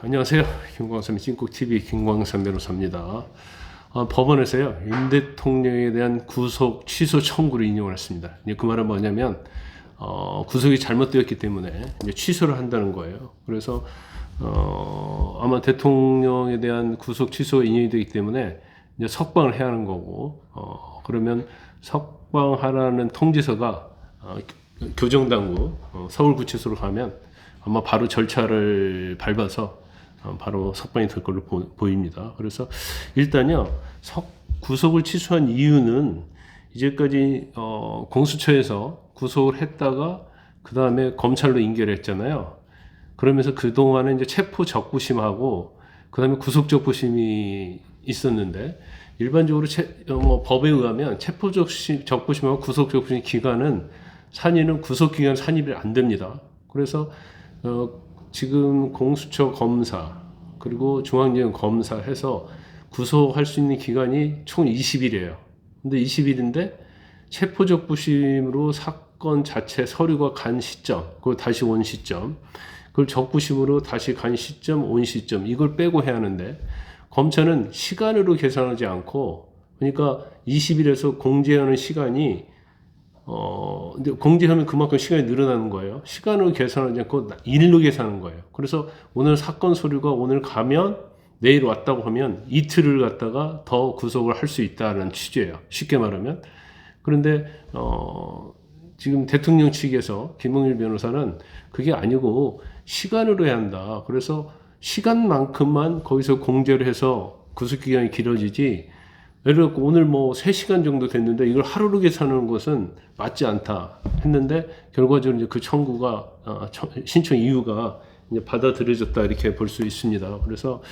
안녕하세요. 김광삼의 찐국TV 김광삼 변호사입니다. 어, 법원에서요, 윤 대통령에 대한 구속 취소 청구를 인용을 했습니다. 그 말은 뭐냐면, 어, 구속이 잘못되었기 때문에 취소를 한다는 거예요. 그래서, 어, 아마 대통령에 대한 구속 취소가 인용이 되기 때문에 이제 석방을 해야 하는 거고, 어, 그러면 석방하라는 통지서가 어, 교정당국 어, 서울구치소로 가면 아마 바로 절차를 밟아서 어, 바로 석방이 될 걸로 보, 입니다 그래서 일단요 석, 구속을 취소한 이유는 이제까지 어, 공수처에서 구속을 했다가 그 다음에 검찰로 인결했잖아요. 그러면서 그 동안에 이제 체포 적부심하고 그 다음에 구속 적부심이 있었는데 일반적으로 체, 어, 뭐 법에 의하면 체포 적부심하고 구속 적부심 기간은 산인은 구속 기간 산입이 안 됩니다. 그래서 어, 지금 공수처 검사 그리고 중앙지검 검사 해서 구속할 수 있는 기간이 총 20일이에요. 근데 20일인데 체포적 부심으로 사건 자체 서류가 간 시점, 그리고 다시 온 시점, 그걸 적부심으로 다시 간 시점, 온 시점 이걸 빼고 해야 하는데 검찰은 시간으로 계산하지 않고 그러니까 20일에서 공제하는 시간이 어, 근데 공제하면 그만큼 시간이 늘어나는 거예요. 시간을 계산하지 않고 일로 계산하는 거예요. 그래서 오늘 사건 서류가 오늘 가면 내일 왔다고 하면 이틀을 갖다가 더 구속을 할 수 있다는 취지예요. 쉽게 말하면. 그런데, 어, 지금 대통령 측에서 김홍일 변호사는 그게 아니고 시간으로 해야 한다. 그래서 시간만큼만 거기서 공제를 해서 구속 기간이 길어지지 예를 들어 오늘 뭐 3시간 정도 됐는데 이걸 하루로 계산하는 것은 맞지 않다 했는데 결과적으로 이제 그 청구가 어, 청- 신청 이유가 이제 받아들여졌다 이렇게 볼 수 있습니다. 그래서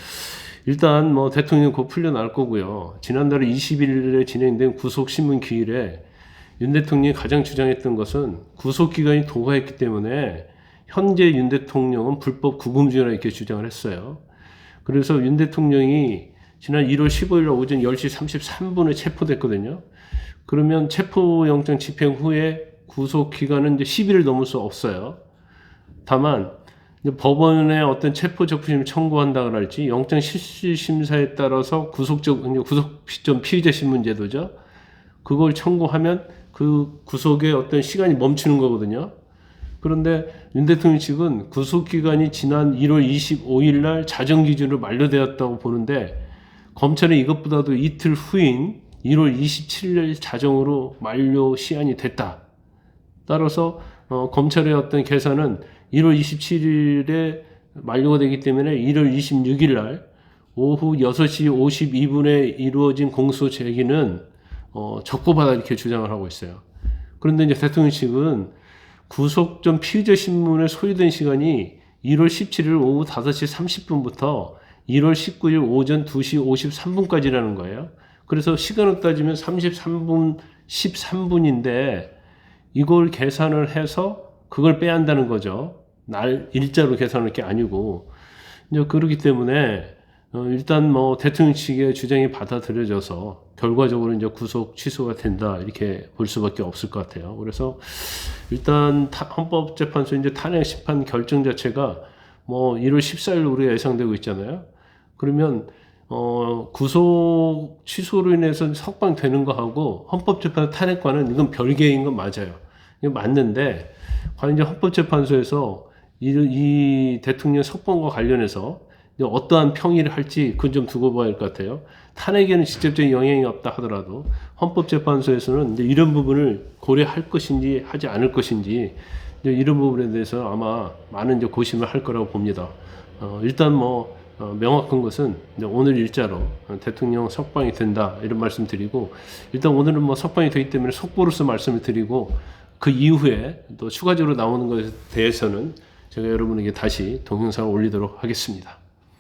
일단 뭐 대통령 곧 풀려날 거고요. 지난달에 21일에 진행된 구속 신문 기일에 윤 대통령이 가장 주장했던 것은 구속 기간이 도과했기 때문에 현재 윤 대통령은 불법 구금주의라 이렇게 주장을 했어요. 그래서 윤 대통령이 지난 1월 15일 오전 10시 33분에 체포됐거든요. 그러면 체포영장 집행 후에 구속 기간은 이제 10일을 넘을 수 없어요. 다만 법원에 어떤 체포 적부심을 청구한다 그럴지 영장 실시 심사에 따라서 구속적 구속 시점 피의자 신문 제도죠. 그걸 청구하면 그 구속의 어떤 시간이 멈추는 거거든요. 그런데 윤 대통령 측은 구속 기간이 지난 1월 25일 날 자정 기준으로 만료되었다고 보는데 검찰은 이것보다도 이틀 후인 1월 27일 자정으로 만료 시한이 됐다. 따라서 어, 검찰의 어떤 계산은 1월 27일에 만료가 되기 때문에 1월 26일 날 오후 6시 52분에 이루어진 공소 제기는 어, 적고받아 이렇게 주장을 하고 있어요. 그런데 이제 대통령 측은 구속 전 피의자 신문에 소요된 시간이 1월 17일 오후 5시 30분부터 1월 19일 오전 2시 53분까지라는 거예요. 그래서 시간을 따지면 33분, 13분인데 이걸 계산을 해서 그걸 빼야 한다는 거죠. 날 일자로 계산할 게 아니고. 이제 그렇기 때문에 어, 일단 뭐 대통령 측의 주장이 받아들여져서 결과적으로 이제 구속 취소가 된다 이렇게 볼 수밖에 없을 것 같아요. 그래서 일단 타- 헌법재판소 이제 탄핵 심판 결정 자체가 뭐 1월 14일 우리가 예상되고 있잖아요. 그러면 어 구속 취소로 인해서 석방되는 거하고 헌법재판소 탄핵과는 이건 별개인 건 맞아요. 이게 맞는데 과연 이제 헌법재판소에서 이, 이 대통령 석방과 관련해서 어떠한 평의를 할지 그건 좀 두고 봐야 할 것 같아요. 탄핵에는 직접적인 영향이 없다 하더라도 헌법재판소에서는 이런 부분을 고려할 것인지 하지 않을 것인지 이런 부분에 대해서 아마 많은 고심을 할 거라고 봅니다. 어, 일단 뭐 어, 명확한 것은 오늘 일자로 어, 대통령 석방이 된다 이런 말씀 드리고 일단 오늘은 뭐 석방이 되기 때문에 속보로서 말씀을 드리고 그 이후에 또 추가적으로 나오는 것에 대해서는 제가 여러분에게 다시 동영상을 올리도록 하겠습니다.